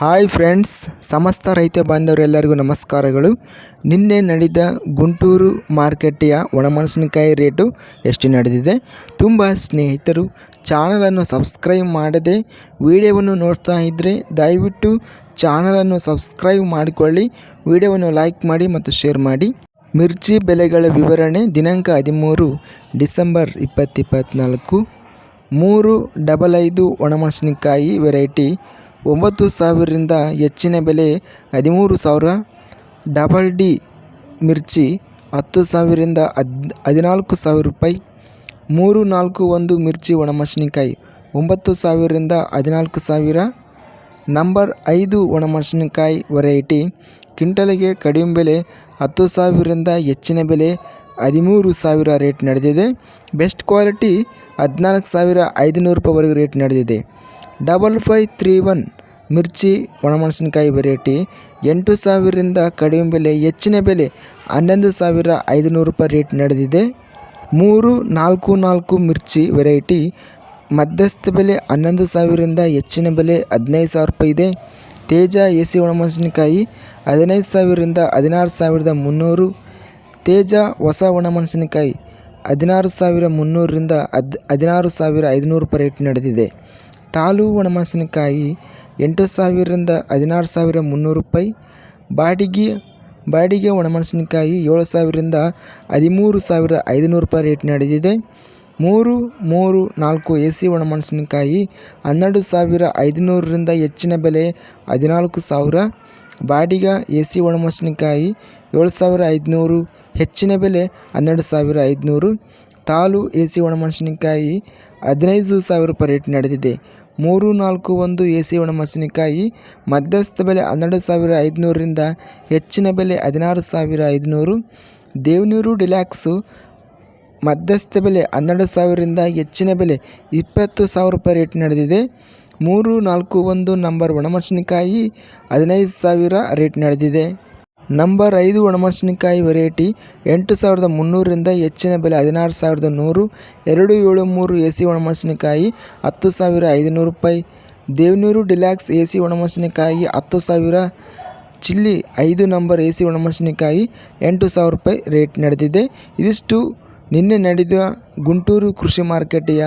Hi friends, ಸಮಸ್ತ ರೈತ ಬಾಂಧವರೆಲ್ಲರಿಗೂ ನಮಸ್ಕಾರಗಳು. ನಿನ್ನೆ ನಡೆದ ಗುಂಟೂರು ಮಾರ್ಕೆಟಿಯ ಒಣಮೆಣಸಿನಕಾಯಿ ರೇಟು ಎಷ್ಟು ನಡೆದಿದೆ? ತುಂಬ ಸ್ನೇಹಿತರು ಚಾನಲನ್ನು ಸಬ್ಸ್ಕ್ರೈಬ್ ಮಾಡದೆ ವಿಡಿಯೋವನ್ನು ನೋಡ್ತಾ ಇದ್ದರೆ ದಯವಿಟ್ಟು ಚಾನಲನ್ನು ಸಬ್ಸ್ಕ್ರೈಬ್ ಮಾಡಿಕೊಳ್ಳಿ, ವಿಡಿಯೋವನ್ನು ಲೈಕ್ ಮಾಡಿ ಮತ್ತು ಶೇರ್ ಮಾಡಿ. ಮಿರ್ಚಿ ಬೆಲೆಗಳ ವಿವರಣೆ ದಿನಾಂಕ ಹದಿಮೂರು ಡಿಸೆಂಬರ್ ಇಪ್ಪತ್ತಿಪ್ಪತ್ತ್ನಾಲ್ಕು ಮೂರು ಡಬಲ್ ಐದು ಒಣಮೆಣಸಿನಕಾಯಿ ವೆರೈಟಿ ಒಂಬತ್ತು ಸಾವಿರದಿಂದ ಹೆಚ್ಚಿನ ಬೆಲೆ ಹದಿಮೂರು ಸಾವಿರ, ಡಬಲ್ ಡಿ ಮಿರ್ಚಿ ಹತ್ತು ಸಾವಿರದಿಂದ ಹದ್, ಹದಿನಾಲ್ಕು ಸಾವಿರ ರೂಪಾಯಿ, ಮೂರು ನಾಲ್ಕು ಒಂದು ಮಿರ್ಚಿ ಒಣಮೆಣಸಿನಕಾಯಿ ಒಂಬತ್ತು ಸಾವಿರದಿಂದ ಹದಿನಾಲ್ಕು ಸಾವಿರ, ನಂಬರ್ ಐದು ಒಣಮೆಣಸಿನಕಾಯಿ ವೆರೈಟಿ ಕ್ವಿಂಟಲಿಗೆ ಕಡಿಮೆ ಬೆಲೆ ಹತ್ತು ಸಾವಿರದಿಂದ ಹೆಚ್ಚಿನ ಬೆಲೆ ಹದಿಮೂರು ಸಾವಿರ ರೇಟ್ ನಡೆದಿದೆ. ಬೆಸ್ಟ್ ಕ್ವಾಲಿಟಿ ಹದಿನಾಲ್ಕು ಸಾವಿರ ಐದುನೂರು ರೂಪಾಯಿವರೆಗೂ ರೇಟ್ ನಡೆದಿದೆ. ಡಬಲ್ ಫೈ ತ್ರೀ ಒನ್ ಮಿರ್ಚಿ, ಒಣಮೆಣಸಿನಕಾಯಿ ವೆರೈಟಿ, ಎಂಟು ಸಾವಿರದಿಂದ ಕಡಿಮೆ ಬೆಲೆ, ಹೆಚ್ಚಿನ ಬೆಲೆ, ಹನ್ನೊಂದು ಸಾವಿರ ಐದುನೂರು ರೂಪಾಯಿ ರೇಟ್ ನಡೆದಿದೆ. ಮೂರು, ನಾಲ್ಕು ನಾಲ್ಕು ಮಿರ್ಚಿ ವೆರೈಟಿ, ಮಧ್ಯಸ್ಥ ಬೆಲೆ ಹನ್ನೊಂದು ಸಾವಿರದಿಂದ ಹೆಚ್ಚಿನ ಬೆಲೆ ಹದಿನೈದು ಸಾವಿರ ರೂಪಾಯಿ ಇದೆ. ತೇಜ ಎ ಸಿ ಒಣಮೆಣಸಿನಕಾಯಿ ಹದಿನೈದು ಸಾವಿರದಿಂದ ಹದಿನಾರು ಸಾವಿರದ ಮುನ್ನೂರು. ತೇಜ, ಹೊಸ ಒಣಮೆಣಸಿನಕಾಯಿ ಹದಿನಾರು ಸಾವಿರ ಮುನ್ನೂರರಿಂದ ಹದ್, ಹದಿನಾರು ಸಾವಿರ ಐದುನೂರು ರೂಪಾಯಿ ರೇಟ್ ನಡೆದಿದೆ. ತಾಲು ಒಣಮೆಣಸಿನಕಾಯಿ ಎಂಟು ಸಾವಿರದಿಂದ ಹದಿನಾರು ಸಾವಿರ ಮುನ್ನೂರು ರೂಪಾಯಿ. ಬಾಡಿಗೆ ಬಾಡಿಗೆ ಒಣಮೆಣಸಿನಕಾಯಿ ಏಳು ಸಾವಿರದಿಂದ ಹದಿಮೂರು ಸಾವಿರ ಐದುನೂರು ರೂಪಾಯಿ ರೇಟ್ ನಡೆದಿದೆ. ಮೂರು ಮೂರು, ನಾಲ್ಕು ಎ ಸಿ ಒಣಮೆಣಸಿನಕಾಯಿ ಹನ್ನೆರಡು ಸಾವಿರ ಐದುನೂರರಿಂದ ಹೆಚ್ಚಿನ ಬೆಲೆ ಹದಿನಾಲ್ಕು ಸಾವಿರ. ಬಾಡಿಗೆ ಎ ಸಿ ಒಣಮೆಣಸಿನಕಾಯಿ ಏಳು ಸಾವಿರ ಐದುನೂರು, ಹೆಚ್ಚಿನ ಬೆಲೆ ಹನ್ನೆರಡು ಸಾವಿರ ಐದುನೂರು. ತಾಲು ಎ ಸಿ ಒಣಮೆಣಸಿನಕಾಯಿ ಹದಿನೈದು ಸಾವಿರ ರೂಪಾಯಿ ರೇಟ್ ನಡೆದಿದೆ. ಮೂರು ನಾಲ್ಕು ಒಂದು ಎ ಸಿ ಒಣಮೆಣಸಿನಕಾಯಿ, ಮಧ್ಯಸ್ಥ ಬೆಲೆ ಹನ್ನೆರಡು ಸಾವಿರ ಐದುನೂರರಿಂದ ಹೆಚ್ಚಿನ ಬೆಲೆ ಹದಿನಾರು ಸಾವಿರ ಐದುನೂರು. ದೇವನೂರು ಡಿಲ್ಯಾಕ್ಸು, ಮಧ್ಯಸ್ಥ ಬೆಲೆ ಹನ್ನೆರಡು ಸಾವಿರದಿಂದ ಹೆಚ್ಚಿನ ಬೆಲೆ ಇಪ್ಪತ್ತು ಸಾವಿರ ರೂಪಾಯಿ ರೇಟ್ ನಡೆದಿದೆ. ಮೂರು ನಾಲ್ಕು ಒಂದು ನಂಬರ್ ಒಣಮೆಣಸಿನಕಾಯಿ ಹದಿನೈದು ಸಾವಿರ ರೇಟ್ ನಡೆದಿದೆ. ನಂಬರ್ ಐದು ಒಣಮೆಣಸಿನಕಾಯಿ ವೆರೈಟಿ, ಎಂಟು ಸಾವಿರದ ಮುನ್ನೂರರಿಂದ ಹೆಚ್ಚಿನ ಬೆಲೆ ಹದಿನಾರು ಸಾವಿರದ ನೂರು, ಎರಡು ಏಳು ಮೂರು ಎ ಸಿ ಒಣಮೆಣಸಿನಕಾಯಿ, ಹತ್ತು ಸಾವಿರ ಐದುನೂರು ರೂಪಾಯಿ. ದೇವನೂರು ಡಿಲ್ಯಾಕ್ಸ್ ಎ ಸಿ ಒಣಮೆಣಸಿನಕಾಯಿ, ಹತ್ತು ಸಾವಿರ. ಚಿಲ್ಲಿ ಐದು ನಂಬರ್ ಎ ಸಿ ಒಣಮೆಣಸಿನಕಾಯಿ, ಎಂಟು ಸಾವಿರ ರೂಪಾಯಿ ರೇಟ್ ನಡೆದಿದೆ. ಇದಿಷ್ಟು ನಿನ್ನೆ ನಡೆದ ಗುಂಟೂರು ಕೃಷಿ ಮಾರುಕಟ್ಟೆಯ